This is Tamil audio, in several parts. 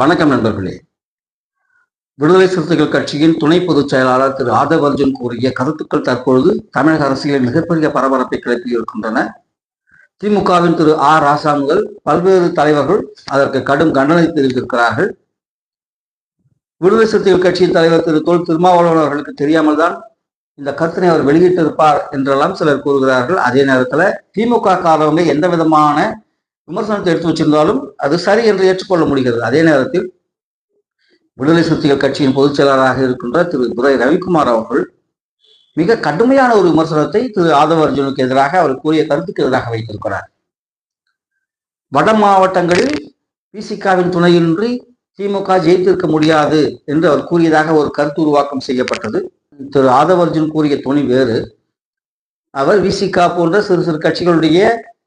வணக்கம் நண்பர்களே. விடுதலை சிறுத்தைகள் கட்சியின் துணை பொதுச் செயலாளர் திரு ஆதவ் அர்ஜுன் கூறிய கருத்துக்கள் தற்பொழுது தமிழக அரசியலில் மிகப்பெரிய பரபரப்பை கிளப்பி இருக்கின்றன திமுகவின் திரு ஆர் ராசா முதல் பல்வேறு தலைவர்கள் அதற்கு கடும் கண்டனை தெரிவித்திருக்கிறார்கள். விடுதலை சிறுத்தைகள் கட்சியின் தலைவர் திரு தொல் திருமாவளவன் அவர்களுக்கு தெரியாமல் தான் இந்த கருத்தினை அவர் வெளியிட்டிருப்பார் என்றெல்லாம் சிலர் கூறுகிறார்கள். அதே நேரத்தில் திமுக காரவங்க எந்த விதமான விமர்சனத்தை எடுத்து வச்சிருந்தாலும் அது சரி என்று ஏற்றுக்கொள்ள முடிகிறது. அதே நேரத்தில் விடுதலை சிறுத்தைகள் கட்சியின் பொதுச் செயலாளராக இருக்கின்ற திரு துரை ரவிக்குமார் அவர்கள் மிக கடுமையான ஒரு விமர்சனத்தை திரு ஆதவ அர்ஜுனுக்கு எதிராக அவர் கூறிய கருத்துக்கு எதிராக வைத்திருக்கிறார். வட மாவட்டங்களில் பிசிகாவின் துணையின்றி திமுக ஜெயித்திருக்க முடியாது என்று அவர் கூறியதாக ஒரு கருத்து உருவாக்கம் செய்யப்பட்டது. திரு ஆதவர்ஜுன் கூறிய துணி வேறு. அவர் விசிகா போன்ற சிறு சிறு கட்சிகளுடைய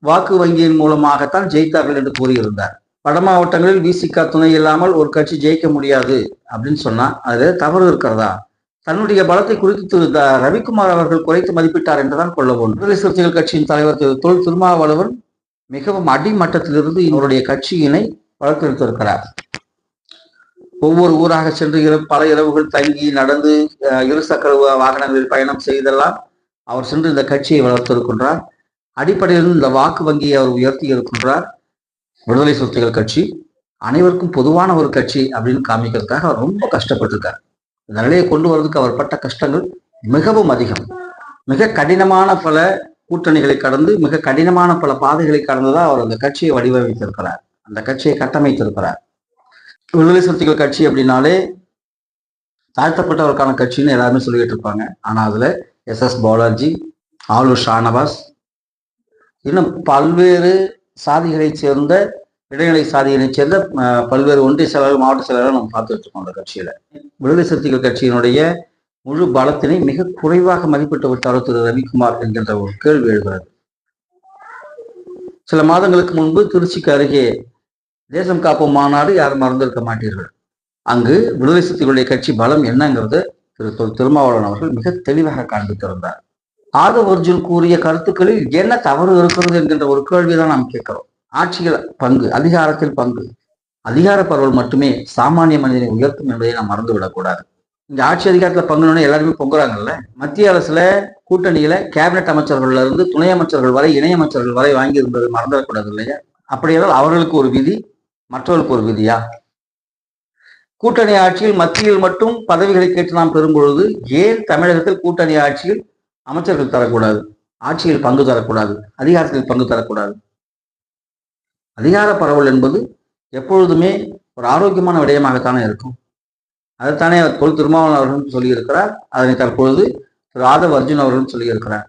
வாக்கு வங்கியின் மூலமாகத்தான் ஜெயித்தார்கள் என்று கூறியிருந்தார். வட மாவட்டங்களில் விசிகா துணை இல்லாமல் ஒரு கட்சி ஜெயிக்க முடியாது அப்படின்னு சொன்னா அது தவறு இருக்கிறதா? தன்னுடைய பலத்தை குறித்து திரு ரவிக்குமார் அவர்கள் குறைத்து மதிப்பிட்டார் என்றுதான் கொள்ள வேண்டும். விடுதலை சிறுத்தைகள் கட்சியின் தலைவர் திரு தொல் திருமாவளவன் மிகவும் அடிமட்டத்திலிருந்து இவருடைய கட்சியினை வளர்த்தெடுத்திருக்கிறார். ஒவ்வொரு ஊராக சென்று இரவு பல இரவுகள் தங்கி நடந்து அஹ், இருசக்கர வாகனங்களில் பயணம் செய்தெல்லாம் அவர் சென்று இந்த கட்சியை வளர்த்திருக்கின்றார். அடிப்படையில் இந்த வாக்கு வங்கியை அவர் உயர்த்தி இருக்கின்றார். விடுதலை சிறுத்தைகள் கட்சி அனைவருக்கும் பொதுவான ஒரு கட்சி அப்படின்னு காமிக்கிறதுக்காக அவர் ரொம்ப கஷ்டப்பட்டிருக்கார். இந்த நிலையை கொண்டு வரதுக்கு அவர் பட்ட கஷ்டங்கள் மிகவும் அதிகம். மிக கடினமான பல கூட்டணிகளை கடந்து மிக கடினமான பல பாதைகளை கடந்துதான் அவர் அந்த கட்சியை வடிவமைத்திருக்கிறார். அந்த கட்சியை கட்டமைத்திருக்கிறார். விடுதலை சிறுத்தைகள் கட்சி அப்படின்னாலே தாழ்த்தப்பட்டவருக்கான கட்சின்னு எல்லாருமே சொல்லிக்கிட்டு இருப்பாங்க. ஆனா அதுல எஸ் எஸ் பாலாஜி ஆலூர் ஷானவாஸ் இன்னும் பல்வேறு சாதிகளைச் சேர்ந்த இடைநிலை சாதியினைச் சேர்ந்த பல்வேறு ஒன்றிய செயலாளர்கள் மாவட்ட செயலாளர்கள் நம்ம பார்த்துட்டு இருக்கோம் அந்த கட்சியில. விடுதலை சிறுத்தைகள் கட்சியினுடைய முழு பலத்தினை மிக குறைவாக மதிப்பிட்டு விட்டாரோ திரு. ரவிக்குமார் என்கின்ற ஒரு கேள்வி எழுகிறது. சில மாதங்களுக்கு முன்பு திருச்சிக்கு அருகே தேசம் காப்போம் மாநாடு யாரும் மறந்திருக்க மாட்டீர்கள். அங்கு விடுதலை சிறுத்தைகளுடைய கட்சி பலம் என்னங்கிறது திரு. திருமாவளவன் அவர்கள் மிக தெளிவாக காண்பித்திருந்தார். ஆதவ் அர்ஜுன் கூறிய கருத்துக்களில் என்ன தவறு இருக்கிறது என்கின்ற ஒரு கேள்விதான் நாம் கேட்கிறோம். ஆட்சியில் பங்கு அதிகாரத்தில் பங்கு. அதிகார பரவல் மட்டுமே சாமானிய மனிதனை உயர்த்தும் என்பதை நாம் மறந்துவிடக்கூடாது இந்த ஆட்சி அதிகாரத்தில் பங்குனோட எல்லாருமே பொங்குறாங்கல்ல? மத்திய அரசுல கூட்டணியில கேபினெட் அமைச்சர்கள்ல இருந்து துணை அமைச்சர்கள் வரை இணையமைச்சர்கள் வரை வாங்கி இருந்தது மறந்துடக்கூடாது இல்லையா? அப்படியானால் அவர்களுக்கு ஒரு விதி மற்றவர்களுக்கு ஒரு விதியா? கூட்டணி ஆட்சியில் மத்தியில் மட்டும் பதவிகளை கேட்டு நாம் பெறும் பொழுது ஏன் தமிழகத்தில் கூட்டணி ஆட்சியில் அமைச்சர்கள் தரக்கூடாது ஆட்சியில் பங்கு தரக்கூடாது அதிகாரத்தில் பங்கு தரக்கூடாது. அதிகார பரவல் என்பது எப்பொழுதுமே ஒரு ஆரோக்கியமான விடயமாகத்தானே இருக்கும். அதைத்தானே தொல் திருமாவளவன் அவர்களும் சொல்லியிருக்கிறார். அதனை தற்பொழுது திரு ஆதவ் அர்ஜுன் அவர்களும் சொல்லியிருக்கிறார்.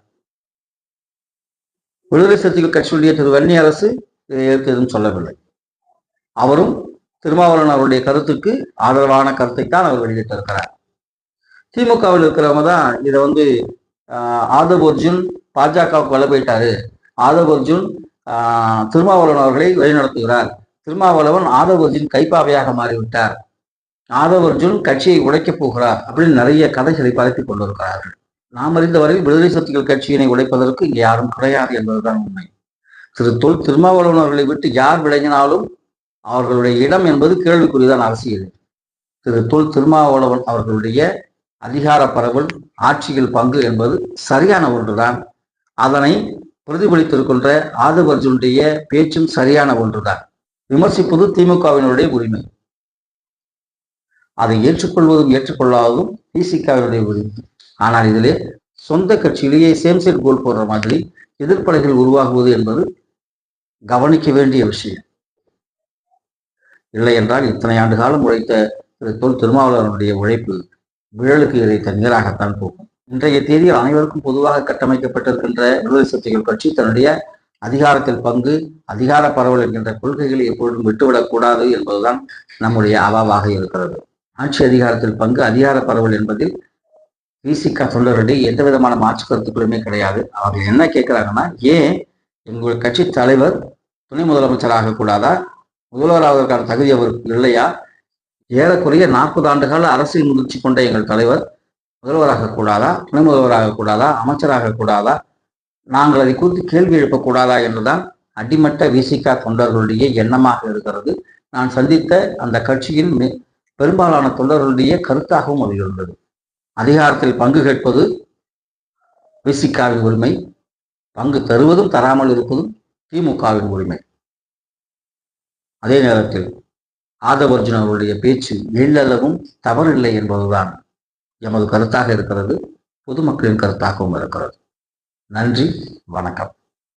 விடுதலை சிறுத்தைகள் கட்சியுடைய திரு வன்னி அரசு இதை ஏற்று எதுவும் சொல்லவில்லை. அவரும் திருமாவளவன் அவருடைய கருத்துக்கு ஆதரவான கருத்தை தான் அவர் வெளியிட்டிருக்கிறார். திமுகவில் இருக்கிறவங்க தான் இதை வந்து ஆதவ் அர்ஜுன் பாஜகவுக்கு வலை போயிட்டாரு. ஆதவ் அர்ஜுன் திருமாவளவன் அவர்களை வழிநடத்துகிறார். திருமாவளவன் ஆதவ் அர்ஜுன் கைப்பாவையாக மாறிவிட்டார். ஆதவ் அர்ஜுன் கட்சியை உடைக்கப் போகிறார் அப்படின்னு நிறைய கதைகளை பரப்பி கொண்டிருக்கிறார்கள். நாம் அறிந்தவரை விடுதலை சக்திகள் கட்சியினை உடைப்பதற்கு இங்கே யாரும் கிடையாது என்பதுதான் உண்மை. திரு தொல் திருமாவளவன் அவர்களை விட்டு யார் விளங்கினாலும் அவர்களுடைய இடம் என்பது கேள்விக்குறிதான் அரசியல். திரு தொல் திருமாவளவன் அவர்களுடைய அதிகார பரவல் ஆட்சியில் பங்கு என்பது சரியான ஒன்றுதான். அதனை பிரதிபலித்திருக்கின்ற ஆதவ் அர்ஜுனுடைய பேச்சும் சரியான ஒன்றுதான். விமர்சிப்பது திமுகவினுடைய உரிமை. அதை ஏற்றுக்கொள்வதும் ஏற்றுக்கொள்ளாததும் பிசிகாவினுடைய உரிமை. ஆனால் இதிலே சொந்த கட்சியிலேயே சேம்சேட் கோல் போடுற மாதிரி எதிர்ப்படைகள் உருவாகுவது என்பது கவனிக்க வேண்டிய விஷயம். இல்லை என்றால் இத்தனை ஆண்டு காலம் உழைத்த திரு தொல் திருமாவளவனுடைய உழைப்பு விழலுக்கு இதை நீராகத்தான் போகும். இன்றைய தேதியில் அனைவருக்கும் பொதுவாக கட்டமைக்கப்பட்டிருக்கின்ற விடுதலை சக்திகள் கட்சி தன்னுடைய அதிகாரத்தில் பங்கு அதிகார பரவல் என்கின்ற கொள்கைகளை எப்பொழுதும் விட்டுவிடக்கூடாது என்பதுதான் நம்முடைய அவாவாக இருக்கிறது. ஆட்சி அதிகாரத்தில் பங்கு அதிகார பரவல் என்பதில் விசிகா தொண்டர்களிடையே எந்த விதமான மாற்று கருத்துக்களுமே கிடையாது. அவர்கள் என்ன கேட்கிறாங்கன்னா ஏன் எங்கள் கட்சி தலைவர் துணை முதலமைச்சராக கூடாதா? முதல்வராவதற்கான தகுதி அவருக்கு இல்லையா? ஏறக்குறைய நாற்பது ஆண்டுகால அரசியல் முதிர்ச்சி கொண்ட எங்கள் தலைவர் முதல்வராக கூடாதா துணை முதல்வராக கூடாதா அமைச்சராக கூடாதா நாங்கள் அதை குறித்து கேள்வி எழுப்பக்கூடாதா என்றுதான் அடிமட்ட விசிகா தொண்டர்களுடைய எண்ணமாக இருக்கிறது. நான் சந்தித்த அந்த கட்சியின் பெரும்பாலான தொண்டர்களுடைய கருத்தாகவும் அது இருந்தது. அதிகாரத்தில் பங்கு கேட்பது விசிகாவின் உரிமை பங்கு தருவதும் தராமல் இருப்பதும் திமுகவின் உரிமை. அதே நேரத்தில் ஆதவர்ஜுன் அவருடைய பேச்சு எள்ளளவும் தவறில்லை என்பதுதான் எமது கருத்தாக இருக்கிறது. பொதுமக்களின் கருத்தாகவும் இருக்கிறது. நன்றி வணக்கம்.